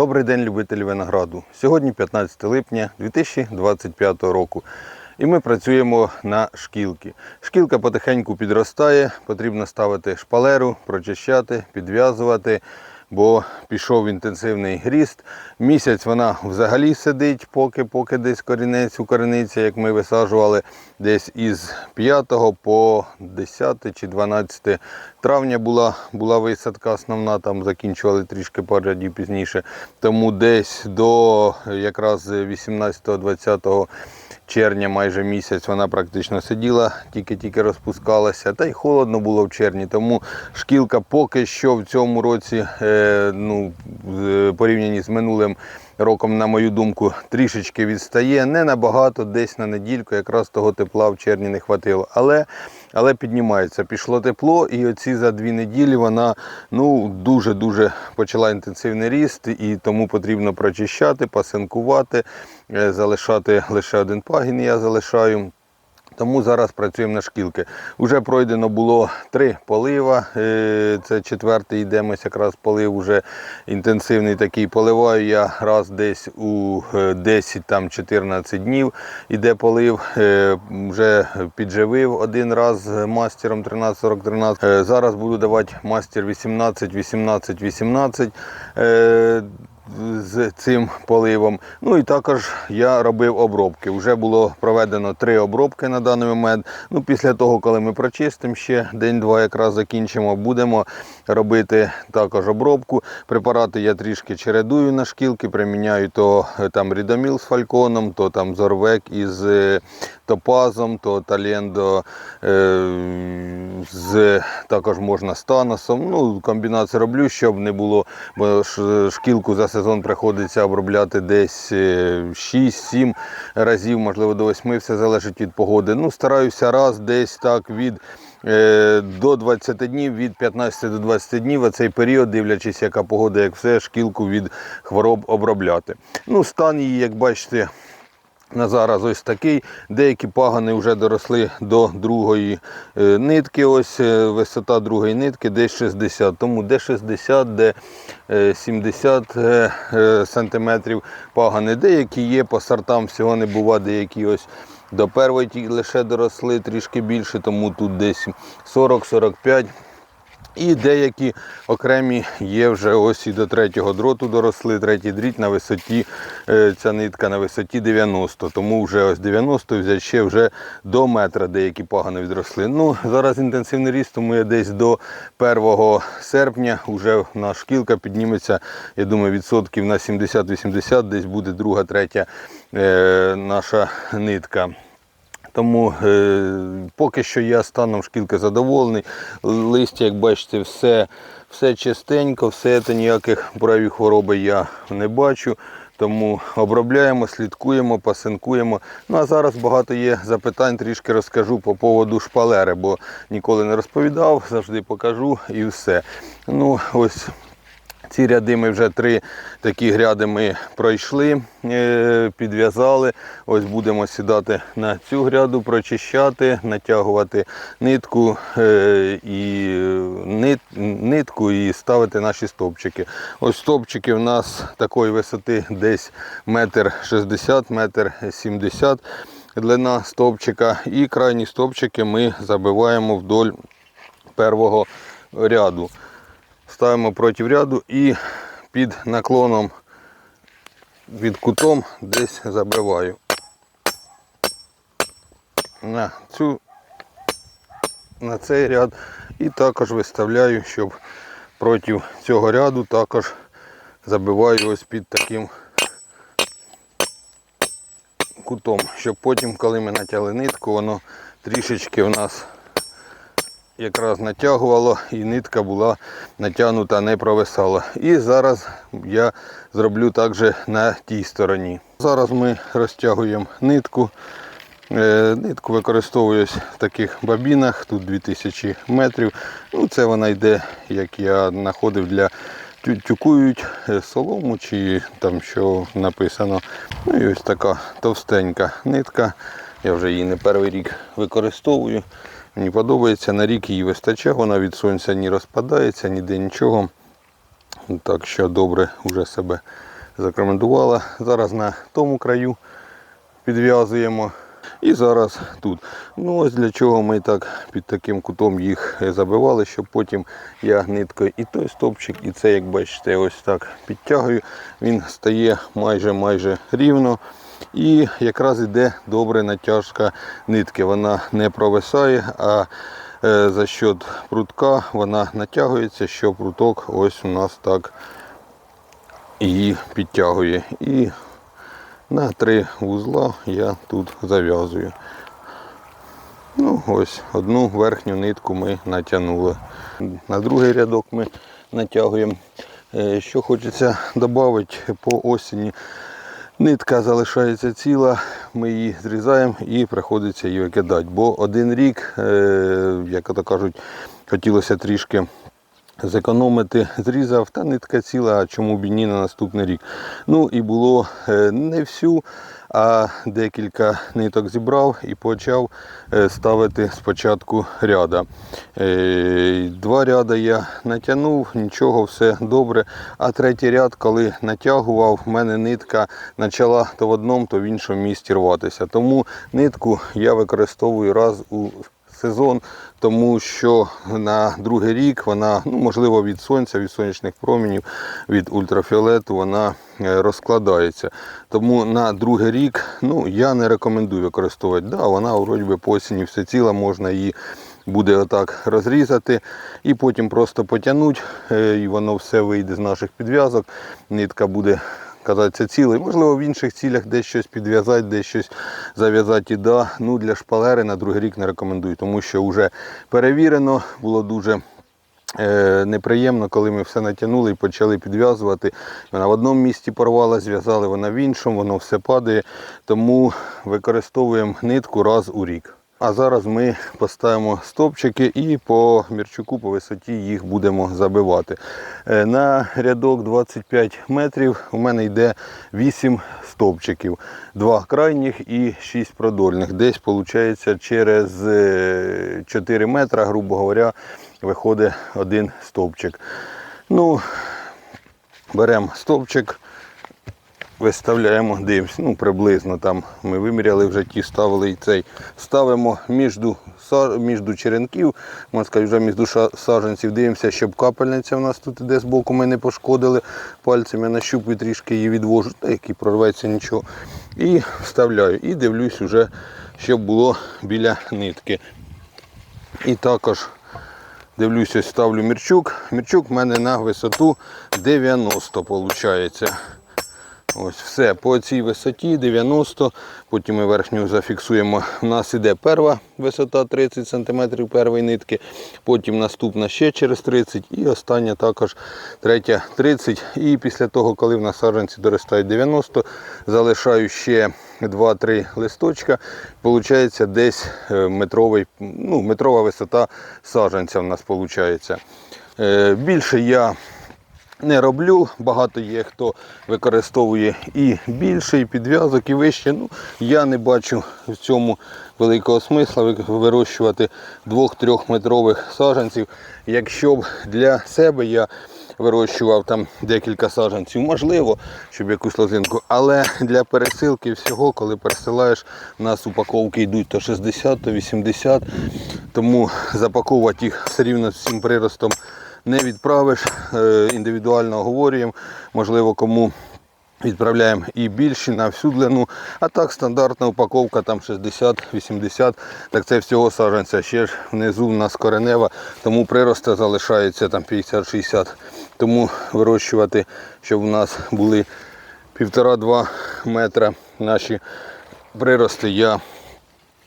Добрий день, любителі винограду. Сьогодні 15 липня 2025 року. І ми працюємо на шкілки. Шкілка потихеньку підростає, потрібно ставити шпалеру, прочищати, підв'язувати, бо пішов інтенсивний ріст. Місяць вона взагалі сидить, поки, поки десь корінець укорениться, як ми висаджували десь із 5 по 10 чи 12 травня була, була висадка основна, там закінчували трішки поряді пізніше. Тому десь до якраз 18-20 червня майже місяць вона практично сиділа, тільки-тільки розпускалася. Та й холодно було в червні. Тому шкілка поки що в цьому році, е, ну, порівняно з минулим роком, на мою думку, трішечки відстає. Не набагато, десь на недільку, якраз того тепла в червні не хватило. Але але піднімається. Пішло тепло, і оці за дві неділі вона ну, дуже-дуже почала інтенсивний ріст, і тому потрібно прочищати, пасинкувати, е, залишати лише один пагін, я залишаю. Тому зараз працюємо на шкілки. Уже пройдено було три полива. е, Це четвертий йдемось, якраз полив уже інтенсивний такий. Поливаю я раз десь у е, 10-14 днів. Іде полив. Е, Вже підживив один раз мастером 13-40-13. Е, Зараз буду давати мастер 18-18-18 е, з цим поливом. Ну і також я робив обробки. Вже було проведено три обробки на даний момент. Ну, Після того, коли ми прочистимо ще день-два, якраз закінчимо, будемо робити також обробку. Препарати я трішки чередую на шкілки, приміняю то е, там рідоміл з фальконом, то там зорвек із е, топазом, то талендо е, з також можна з. Ну, комбінацію роблю, щоб не було, бо шкілку за сезон приходиться обробляти десь е, 6-7 разів, можливо, до 8, все залежить від погоди. Ну, стараюся раз десь так від. е, До 20 днів, від 15 до 20 днів, а цей період, дивлячись, яка погода, як все, шкілку від хвороб обробляти. Ну, стан її, як бачите, на зараз ось такий. Деякі пагани вже доросли до другої е, нитки. Ось е, висота другої нитки десь 60. Тому де 60, де е, 70 е, сантиметрів пагани. Деякі є по сортам, всього не буває, деякі ось. До першої лише доросли трішки більше, тому тут десь 40-45. І деякі окремі є вже ось і до третього дроту доросли. Третій дріт на висоті, е, ця нитка на висоті 90. Тому вже ось 90 взяти ще вже до метра деякі погано відросли. Ну, Зараз інтенсивний ріст, тому я десь до 1 серпня вже наша шкілка підніметься, я думаю, відсотків на 70-80, десь буде друга, третя е, наша нитка. Тому е, поки що я станом шкілки задоволений. Листя, як бачите, все, все чистенько, все це ніяких проявів хвороби я не бачу. Тому обробляємо, слідкуємо, пасинкуємо. Ну а зараз багато є запитань, трішки розкажу по поводу шпалери, бо ніколи не розповідав, завжди покажу і все. Ну, ось ці ряди ми вже три такі гряди ми пройшли, е, підв'язали. Ось будемо сідати на цю гряду, прочищати, натягувати нитку е, і нит, нитку і ставити наші стовпчики. Ось стовпчики в нас такої висоти десь метр шістдесят, метр сімдесят длина стовпчика. І крайні стовпчики ми забиваємо вдоль первого ряду ставимо проти ряду і під наклоном від кутом десь забиваю. На цю на цей ряд і також виставляю, щоб проти цього ряду також забиваю ось під таким кутом, щоб потім, коли ми натягли нитку, воно трішечки в нас якраз натягувало і нитка була натягнута, не провисала. І зараз я зроблю також на тій стороні. Зараз ми розтягуємо нитку. Е, Нитку використовуюсь в таких бабінах, тут 2000 метрів. Ну, Це вона йде, як я знаходив для тюкують е, солому чи там що написано. Ну і ось така товстенька нитка. Я вже її не перший рік використовую. Мені подобається, на рік її вистачає, вона від сонця не розпадається, ніде нічого. Так що добре вже себе закрементувала. Зараз на тому краю підв'язуємо. І зараз тут. Ну ось для чого ми так під таким кутом їх забивали, щоб потім я ниткою і той стовпчик, і це, як бачите, ось так підтягую. Він стає майже майже рівно. І якраз іде добре натяжка нитки. Вона не провисає, а е, за счет прутка вона натягується, що пруток ось у нас так її підтягує. І на три вузла я тут зав'язую. Ну, ось одну верхню нитку ми натягнули. На другий рядок ми натягуємо. Е, Що хочеться додати по осені. Нитка залишається ціла, ми її зрізаємо і приходиться її викидати. Бо один рік, е, як то кажуть, хотілося трішки зекономити, зрізав, та нитка ціла, а чому б і ні на наступний рік. Ну і було е, не всю, а декілька ниток зібрав і почав е, ставити спочатку ряда. Е, Два ряда я натягнув, нічого, все добре. А третій ряд, коли натягував, в мене нитка почала то в одному, то в іншому місці рватися. Тому нитку я використовую раз у сезон, тому що на другий рік вона, ну можливо, від сонця, від сонячних промінів, від ультрафіолету вона е, розкладається. Тому на другий рік ну, я не рекомендую використовувати. Да, вона вроді би по осені все ціла, можна її буде отак розрізати і потім просто потягнути, е, і воно все вийде з наших підв'язок. Нитка буде казатися цілий. Можливо, в інших цілях десь щось підв'язати, десь щось зав'язати і да. Ну для шпалери на другий рік не рекомендую, тому що вже перевірено, було дуже. е, Неприємно, коли ми все натягнули і почали підв'язувати. Вона в одному місці порвала, зв'язали вона в іншому, воно все падає. Тому використовуємо нитку раз у рік. А зараз ми поставимо стовпчики і по мірчуку, по висоті їх будемо забивати. Е, На рядок 25 метрів у мене йде 8 стовпчиків, 2 крайніх і 6 продольних. Десь виходить через е, 4 метри, грубо говоря, виходить один стовпчик. Ну, беремо стовпчик. Виставляємо, дивимося, ну приблизно там ми виміряли вже ті, ставили і цей. Ставимо між, між черенків, можна сказати, вже між саджанців, дивимося, щоб капельниця у нас тут іде з боку, ми не пошкодили. Пальцем я нащупую трішки її відвожу, та який прорветься нічого. І вставляю. І дивлюсь уже, щоб було біля нитки. І також дивлюсь, ось ставлю мірчук. Мірчук в мене на висоту 90 виходить. Ось все по цій висоті 90, потім ми верхню зафіксуємо. У нас іде перша висота 30 см першої нитки, потім наступна ще через 30 і остання також третя 30. І після того, коли в нас саджанці доростають 90, залишаю ще 2-3 листочка. Получається десь е, метровий, ну, метрова висота саджанця в нас виходить. Більше я не роблю. Багато є хто використовує і більший підв'язок, і вище. Ну, я не бачу в цьому великого смисла вирощувати 2-3 метрових саджанців. Якщо б для себе я вирощував там декілька саджанців, можливо, щоб якусь лозинку, але для пересилки всього, коли пересилаєш, у нас упаковки йдуть то 60, то 80, тому запаковувати їх все рівно з цим приростом не відправиш, е, індивідуально оговорюємо, можливо, кому відправляємо і більші на всю длину. А так стандартна упаковка там 60-80, так це всього саджанця. Ще ж внизу в нас коренева, тому прироста залишається там 50-60. Тому вирощувати, щоб у нас були 1,5-2 метра наші прирости, я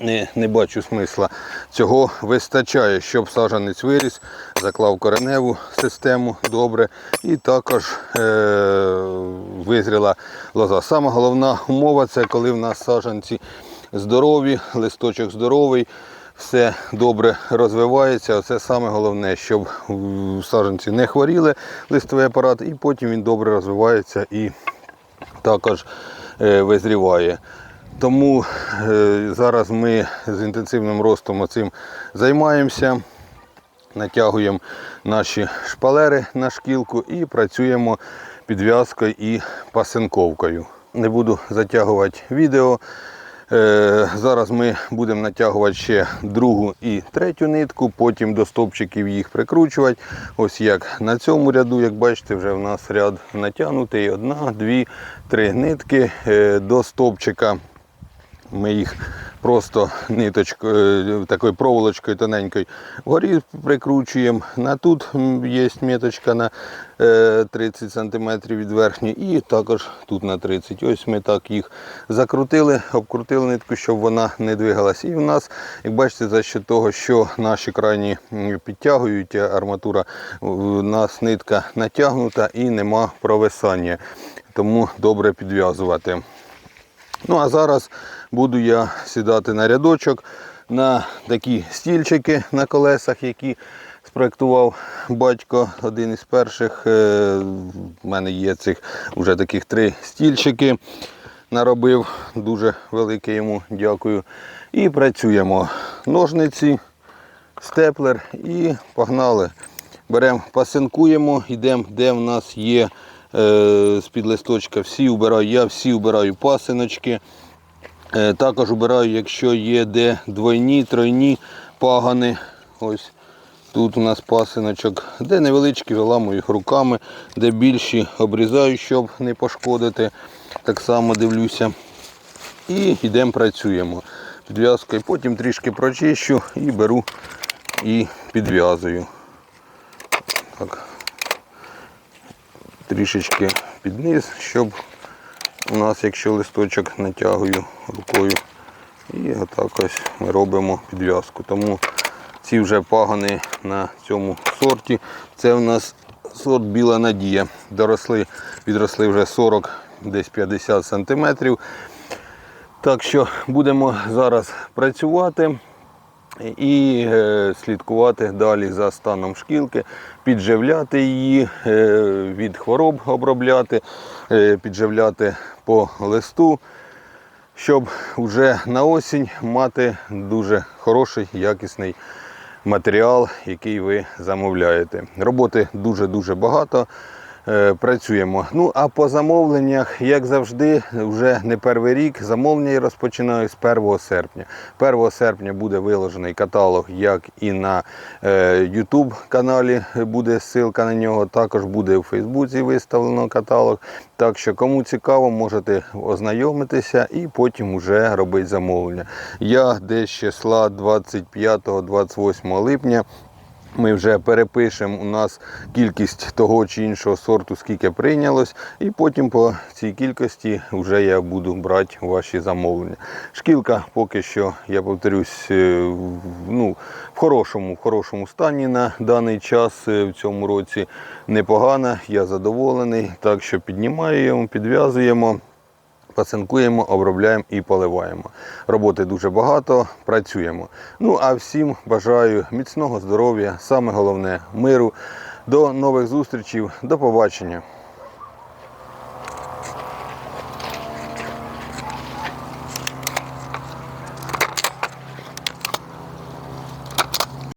не, не бачу смисла. Цього вистачає, щоб саджанець виріс, заклав кореневу систему добре і також е- визріла лоза. Сама головна умова це коли в нас саджанці здорові, листочок здоровий, все добре розвивається. Це саме головне, щоб саджанці не хворіли листовий апарат, і потім він добре розвивається і також е, визріває. Тому е, зараз ми з інтенсивним ростом цим займаємося, натягуємо наші шпалери на шкілку і працюємо підв'язкою і пасинковкою. Не буду затягувати відео. Е, Зараз ми будемо натягувати ще другу і третю нитку, потім до стовпчиків їх прикручувати. Ось як на цьому ряду, як бачите, вже в нас ряд натягнутий. Одна, дві, три нитки Е, до стовпчика. Ми їх просто ниточкою, е, такою проволочкою тоненькою вгорі прикручуємо. На тут є меточка на е, 30 см від верхньої і також тут на 30 Ось ми так їх закрутили, обкрутили нитку, щоб вона не двигалась. І в нас, як бачите, за що того, що наші крайні підтягують, арматура, у нас нитка натягнута і нема провисання. Тому добре підв'язувати. Ну а зараз буду я сідати на рядочок на такі стільчики на колесах, які спроектував батько, один із перших. Е, В мене є цих вже таких три стільчики. Наробив дуже велике йому дякую. І працюємо. Ножниці, степлер і погнали. Беремо, пасинкуємо, йдемо, де в нас є е, з-під листочка. Всі вбираю, я всі вбираю пасиночки. Е, також вбираю, якщо є де двойні, тройні пагани. Ось тут у нас пасиночок, де невеличкі, виламую їх руками, де більші обрізаю, щоб не пошкодити. Так само дивлюся. І йдемо працюємо. Підв'язкою, потім трішки прочищу і беру і підв'язую. Так. Трішечки під низ, щоб у нас, якщо листочок натягую рукою, і отак ось ми робимо підв'язку. Тому ці вже пагани на цьому сорті. Це у нас сорт Біла Надія. Доросли, відросли вже 40, десь 50 сантиметрів. Так що будемо зараз працювати і е, слідкувати далі за станом шкілки, підживляти її, е, від хвороб обробляти, е, підживляти по листу, щоб вже на осінь мати дуже хороший, якісний матеріал, який ви замовляєте. Роботи дуже-дуже багато. Е, Працюємо. Ну а по замовленнях, як завжди, вже не перший рік. Замовлення я розпочинаю з 1 серпня. 1 серпня буде виложений каталог, як і на е, YouTube каналі буде ссылка на нього. Також буде у Фейсбуці виставлено каталог. Так що, кому цікаво, можете ознайомитися і потім вже робити замовлення. Я десь числа 25-28 липня. Ми вже перепишемо у нас кількість того чи іншого сорту, скільки прийнялось, і потім по цій кількості вже я буду брати ваші замовлення. Шкілка поки що, я повторюсь, е, ну, в хорошому, в хорошому стані на даний час е, в цьому році непогана, я задоволений. Так що піднімаємо, підв'язуємо. Пасинкуємо, обробляємо і поливаємо. Роботи дуже багато, працюємо. Ну а всім бажаю міцного здоров'я, саме головне миру. До нових зустрічей, до побачення.